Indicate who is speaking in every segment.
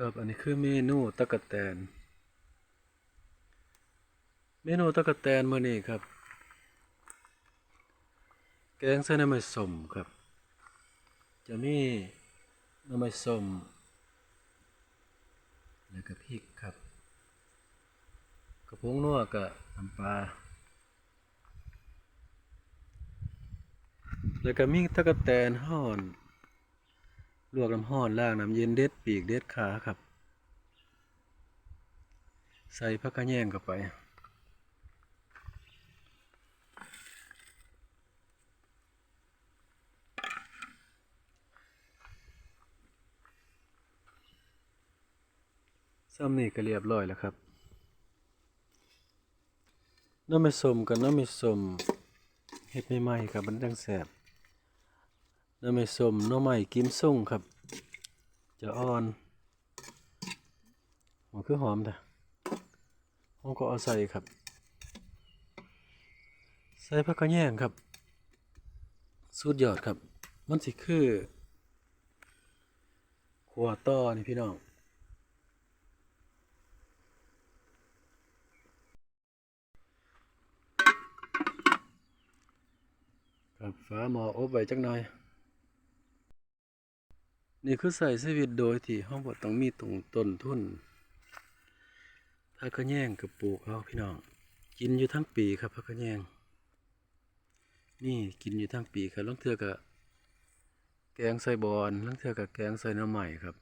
Speaker 1: ครับอันนี้คือเมนูตะกะแตน เมนูตะกะแตนมื้อนี้ครับ แกงใส่น้ำมันส้มครับ จะมีน้ำมันส้มแล้วก็พริกครับ กระพงนัวกับน้ำปลาแล้วก็มีตะกะแตนห่อน ลวกน้ำห้อนล้างน้ำเย็นเด็ดปีกเด็ดขาครับ ใส่ผักกระแยงเข้าไป ซ้ำนี่ก็เรียบร้อยแล้วครับน้ำมันสมกับน้ำมันสมเฮ็ดใหม่ๆครับมันจังแสบน้ำมันสมน้ำใหม่กิมส่งครับ จะอ่อนมันคือหอมแต่ผมก็เอาใส่ครับ ใส่ผักกระแยงครับสุดยอดครับ มันสิคือขัวต้อนี่พี่น้องครับฝาหม้ออบไว้จักหน่อย นี่คือใส่ชีวิตโดยที่ห้องบ่ต้องมีตรงต้นทุนผักกระแยงกับปลูกเอาพี่น้อง กินอยู่ทั้งปีครับผักกระแยง นี่กินอยู่ทั้งปีครับลางเทือก็แกงใส่บอนลางเทือก็แกงใส่น้ำใหม่ครับ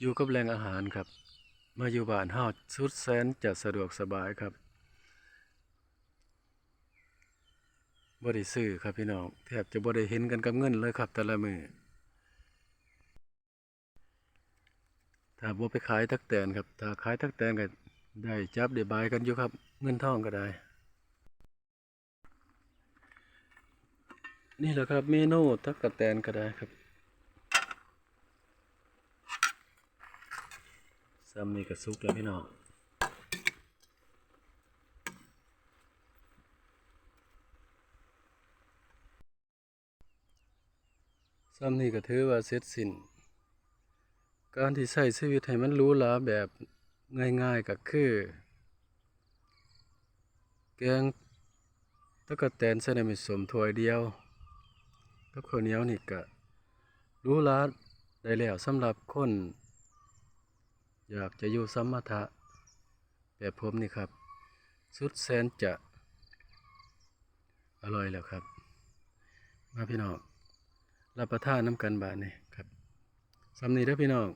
Speaker 1: อยู่กับแหล่งอาหารครับ มาอยู่บ้านเฮาสุดแสนจะสะดวกสบายครับ บ่ได้ซื้อครับพี่น้องแทบจะบ่ได้เห็นกันกับเงินเลยครับ แต่ละมือถ้าบ่ไปขายตักแตนครับ ถ้าขายตักแตนก็ได้จับได้บายกันอยู่ครับ เงินทองก็ได้ นี่แหละครับเมนูตักกะแตนก็ได้ครับซ้ำนี่ก็สุกแล้วพี่น้อง ซ้ำนี่ก็ถือว่าเสร็จสิ้น การที่ใช้ชีวิตให้มันรูหราแบบง่ายๆก็คือ แกงตะกะแตนใส่น้ำมันสมถ้วยเดียวกับข้าวเหนียวนี่ก็รูหราได้แล้วสำหรับคนอยากจะอยู่สมถะแบบผมนี่ครับ สุดแสนจะอร่อยแล้วครับ มาพี่น้อง รับประทานน้ำกันบาทนี่ครับสำนีเด้อพี่น้อง